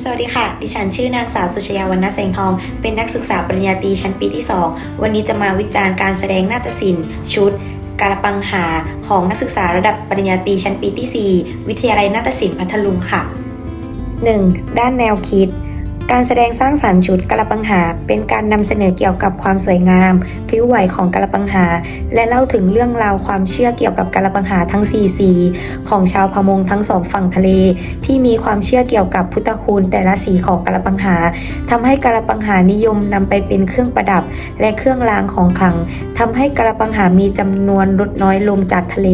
สวัสดีค่ะ ดิฉันชื่อนางสาวสุชยาวรรณแสงทอง เป็นนักศึกษาปริญญาตรีชั้นปีที่ 2 วันนี้จะมาวิจารณ์การแสดงนาฏศิลป์ชุดการปังหาของนักศึกษาระดับปริญญาตรีชั้นปีที่ 4 วิทยาลัยนาฏศิลป์พัทลุงค่ะ 1. ด้านแนวคิด การแสดงสร้างสรรค์ชุดกระปังหา เป็นการนำเสนอเกี่ยวกับความสวยงามพลิ้วไหวของกระปังหา และเล่าถึงเรื่องราวความเชื่อเกี่ยวกับกระปังหาทั้งสี่สีของชาวพมงทั้งสองฝั่งทะเล ที่มีความเชื่อเกี่ยวกับพุทธคุณแต่ละสีของกระปังหาทำให้กระปังหานิยมนำไปเป็นเครื่องประดับ และเครื่องรางของขลังทำให้กระปังหามีจำนวนลดน้อยลงจากทะเล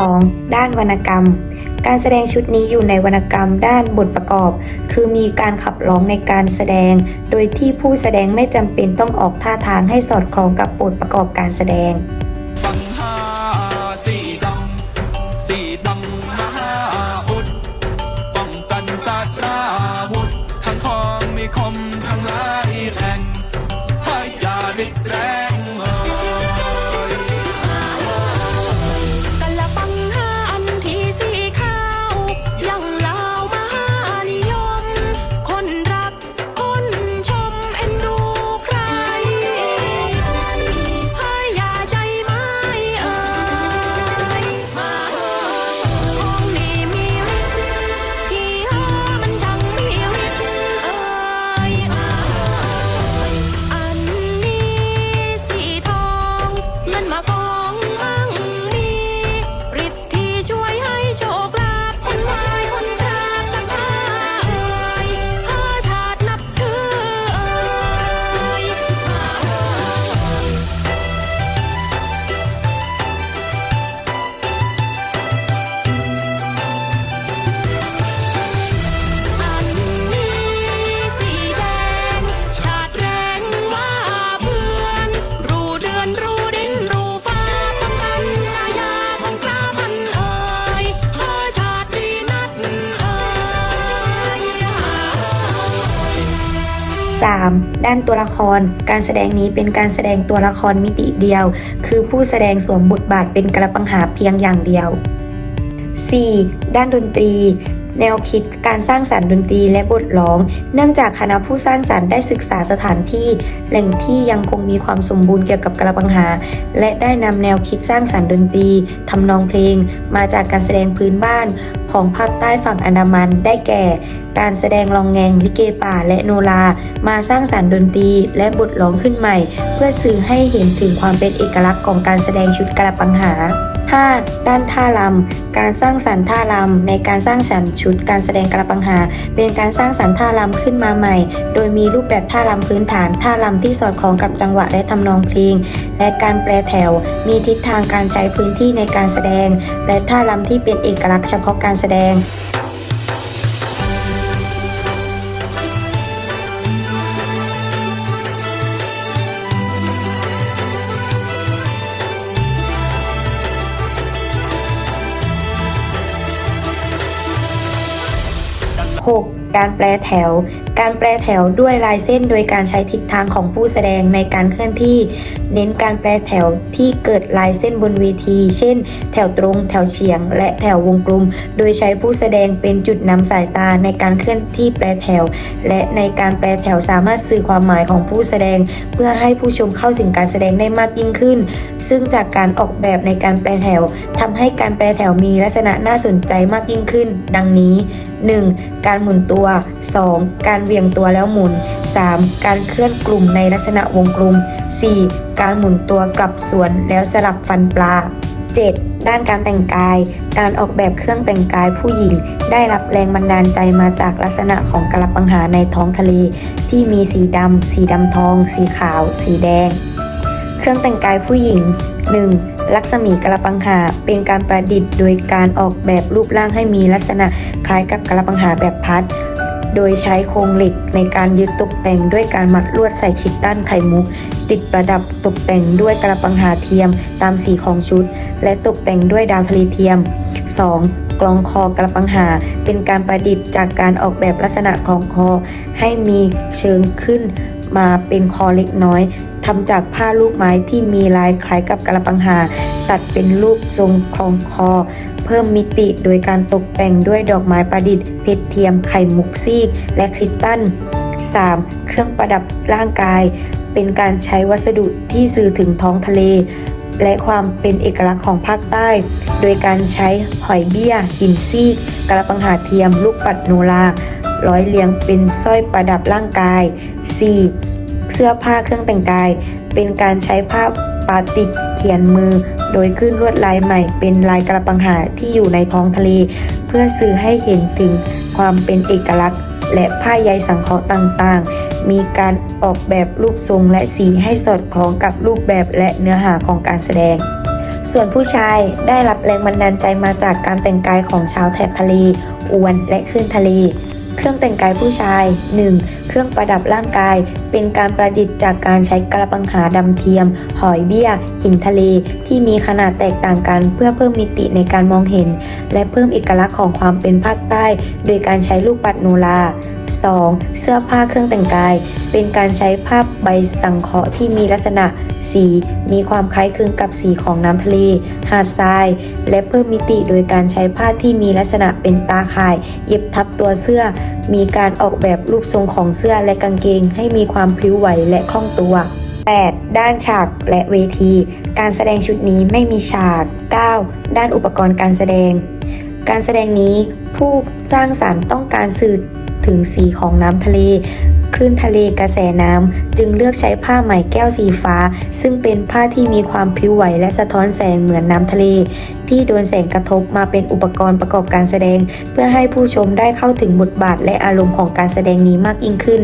2. ด้านวรรณกรรม การแสดงชุดนี้อยู่ในวรรณกรรมด้านบทประกอบ คือมีการขับร้องในการแสดง โดยที่ผู้แสดงไม่จำเป็นต้องออกท่าทางให้สอดคล้องกับบทประกอบการแสดงปัง 3. ด้านตัวละคร การแสดงนี้เป็นการแสดงตัวละครมิติเดียว คือผู้แสดงสวมบทบาทเป็นกระปังหาเพียงอย่างเดียว 4. ด้านดนตรี แนวคิดการสร้างสรรค์ดนตรีและบทร้อง เนื่องจากคณะผู้สร้างสรรค์ได้ศึกษาสถานที่ แหล่งที่ยังคงมีความสมบูรณ์เกี่ยวกับกระปังหา และได้นำแนวคิดสร้างสรรค์ดนตรีทำนองเพลง มาจากการแสดงพื้นบ้านของภาคใต้ฝั่งอันดามันได้แก่ การแสดงลองแงงลิเกป่าและโนรา มาสร้างสรรค์ดนตรีและบทร้องขึ้นใหม่ เพื่อสื่อให้เห็นถึงความเป็นเอกลักษณ์ของการแสดงชุดกระปังหา 5. ด้านท่ารำการสร้างสรรค์ท่ารำในการสร้างสรรค์ชุดการแสดงกระปังหา เป็นการสร้างสรรค์ท่ารำขึ้นมาใหม่ โดยมีรูปแบบท่ารำพื้นฐานท่ารำที่สอดคล้องกับจังหวะและทำนองเพลง และการแปลแถว มีทิศทางการใช้พื้นที่ในการแสดง และท่ารำที่เป็นเอกลักษณ์เฉพาะการแสดง 6. การแปลแถว การแปลแถวด้วยลายเส้นโดยการใช้ทิศทางของผู้แสดงในการเคลื่อนที่ เน้นการแปลแถวที่เกิดลายเส้นบนเวที เช่น แถวตรง แถวเฉียง และแถววงกลม โดยใช้ผู้แสดงเป็นจุดนำสายตาในการเคลื่อนที่แปลแถว และในการแปลแถวสามารถสื่อความหมายของผู้แสดง เพื่อให้ผู้ชมเข้าถึงการแสดงได้มากยิ่งขึ้น ซึ่งจากการออกแบบในการแปลแถวทำให้การแปลแถวมีลักษณะน่าสนใจมากยิ่งขึ้น ดังนี้ 1. การหมุนตัว 2. การเวียงตัวแล้วหมุน 3. การเคลื่อนกลุ่มในลักษณะวงกลม 4. การหมุนตัวกลับสวนแล้วสลับฟันปลา 7. ด้านการแต่งกาย การออกแบบเครื่องแต่งกายผู้หญิง ได้รับแรงบันดาลใจมาจากลักษณะของกระปังหาในท้องทะเล ที่มีสีดำ สีดำทอง สีขาว สีแดง เครื่องแต่งกายผู้หญิง 1. ลักษมีกระปังหาเป็นการประดิษฐ์โดยการออกแบบรูปร่างให้มีลักษณะคล้ายกับกระปังหาแบบพัด โดยใช้โครงเหล็กในการยึดตกแต่งด้วยการมัดลวดใส่คิดด้านไข่มุก ติดประดับตกแต่งด้วยกระปังหาเทียมตามสีของชุด และตกแต่งด้วยดาวทะเลเทียม 2. กลองคอกระปังหา เป็นการประดิษฐ์จากการออกแบบลักษณะกลองคอ ให้มีเชิงขึ้นมาเป็นคอเล็กน้อย ทำจากผ้าลูกไม้ที่มีลายคล้ายกับกระปังหา ตัดเป็นรูปทรงคลองคอ เพิ่มมิติโดยการตกแต่งด้วยดอกไม้ประดิษฐ์เพชรเทียมไข่มุกซีก และคริสตัล 3. เครื่องประดับร่างกาย เป็นการใช้วัสดุที่สื่อถึงท้องทะเล และความเป็นเอกลักษณ์ของภาคใต้ โดยการใช้หอยเบี้ย หินซีก กระปังหาเทียม ลูกปัดโนราร้อยเรียงเป็นสร้อยประดับร่างกาย 4. เสื้อผ้าเครื่องแต่งกาย เป็นการใช้ผ้าปาติกเขียนมือ โดยขึ้นลวดลายใหม่ เป็นลายกระปังหาที่อยู่ในท้องทะเล เพื่อสื่อให้เห็นถึงความเป็นเอกลักษณ์ และผ้าใยสังเคราะห์ต่างๆ มีการออกแบบรูปทรงและสีให้สอดคล้องกับรูปแบบและเนื้อหาของการแสดง ส่วนผู้ชายได้รับแรงบันดาลใจมาจากการแต่งกายของชาวแถบทะเล อวนและคลื่นทะเล เครื่องแต่งกายผู้ชาย 1. เครื่องประดับร่างกาย เป็นการประดิษฐ์จากการใช้กระปังหาดำเทียม หอยเบี้ย หินทะเล ที่มีขนาดแตกต่างกันเพื่อเพิ่มมิติในการมองเห็น และเพิ่มเอกลักษณ์ของความเป็นภาคใต้ โดยการใช้ลูกปัดโนรา 2. เสื้อผ้าเครื่องแต่งกาย เป็นการใช้ผ้าใบสังเคราะห์ที่มีลักษณะ สีมีความคล้ายคลึงกับสีของน้ำทะเล หาดทราย และเพิ่มมิติโดยการใช้ผ้าที่มีลักษณะเป็นตาข่าย เย็บทับตัวเสื้อ มีการออกแบบรูปทรงของเสื้อและกางเกง ให้มีความพลิ้วไหวและคล่องตัว 8. ด้านฉากและเวที การแสดงชุดนี้ไม่มีฉาก 9. ด้านอุปกรณ์การแสดง การแสดงนี้ผู้สร้างสารรค์ต้องการสื่อถึงสีของน้ำทะเล ลื่นทะเลกระแสน้ำ จึงเลือกใช้ผ้าไหมแก้วสีฟ้า ซึ่งเป็นผ้าที่มีความพลิ้วไหวและสะท้อนแสงเหมือนน้ำทะเล ที่โดนแสงกระทบมาเป็นอุปกรณ์ประกอบการแสดง เพื่อให้ผู้ชมได้เข้าถึงบทบาทและอารมณ์ของการแสดงนี้มากยิ่งขึ้น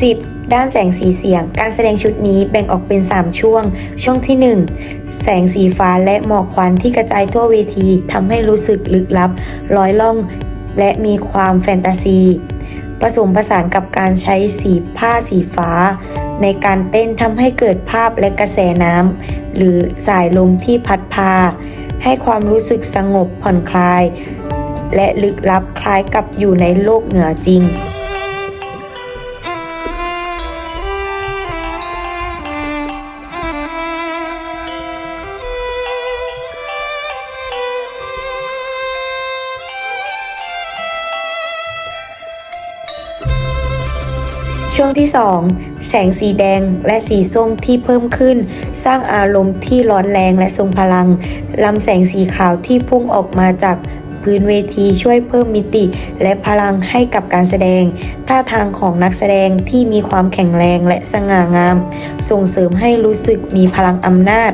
10. ด้านแสงสีเสียง การแสดงชุดนี้แบ่งออกเป็น 3 ช่วง ช่วงที่ 1 แสงสีฟ้าและหมอกควันที่กระจายทั่วเวทีทำให้รู้สึกลึกลับลอยล่อง และมีความแฟนตาซี ผสมผสานกับการใช้สีผ้าสีฟ้า ในการเต้นทำให้เกิดภาพและกระแสน้ำหรือสายลมที่พัดพา ให้ความรู้สึกสงบผ่อนคลาย และลึกลับคล้ายกับอยู่ในโลกเหนือจริง ที่2แสงสีแดงและสีส้มที่เพิ่มขึ้น สร้างอารมณ์ที่ร้อนแรงและทรงพลังลำแสงสีขาวที่พุ่งออกมาจากพื้นเวทีช่วยเพิ่มมิติและพลังให้กับการแสดง ท่าทางของนักแสดงที่มีความแข็งแรงและสง่างาม ส่งเสริมให้รู้สึกมีพลังอำนาจ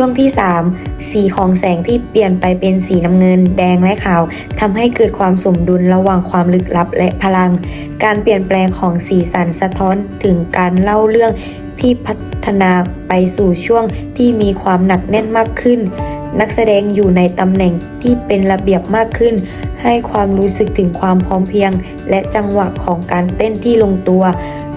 ช่วงที่ 3 สีของแสงที่เปลี่ยนไปเป็นสีน้ำเงิน แดงและขาวทำให้เกิดความสมดุลระหว่างความลึกลับและพลัง การเปลี่ยนแปลงของสีสันสะท้อนถึงการเล่าเรื่องที่พัฒนาไปสู่ช่วงที่มีความหนักแน่นมากขึ้น นักแสดงอยู่ในตำแหน่งที่เป็นระเบียบมากขึ้น ให้ความรู้สึกถึงความพร้อมเพียง และจังหวะของการเต้นที่ลงตัว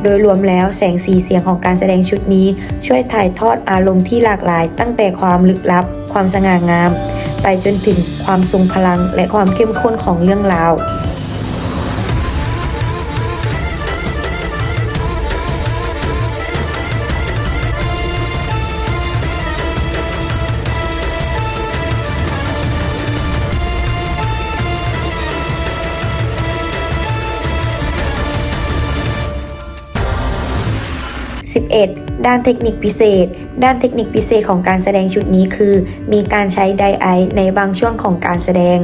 โดยรวมแล้วแสงสีเสียงของการแสดงชุดนี้ ช่วยถ่ายทอดอารมณ์ที่หลากหลาย ตั้งแต่ความลึกลับ ความสง่างาม ไปจนถึงความทรงพลังและความเข้มข้นของเรื่องราว 11. ด้านเทคนิคพิเศษ ด้านเทคนิคพิเศษของการแสดงชุดนี้คือ มีการใช้ไดไอในบางช่วงของการแสดง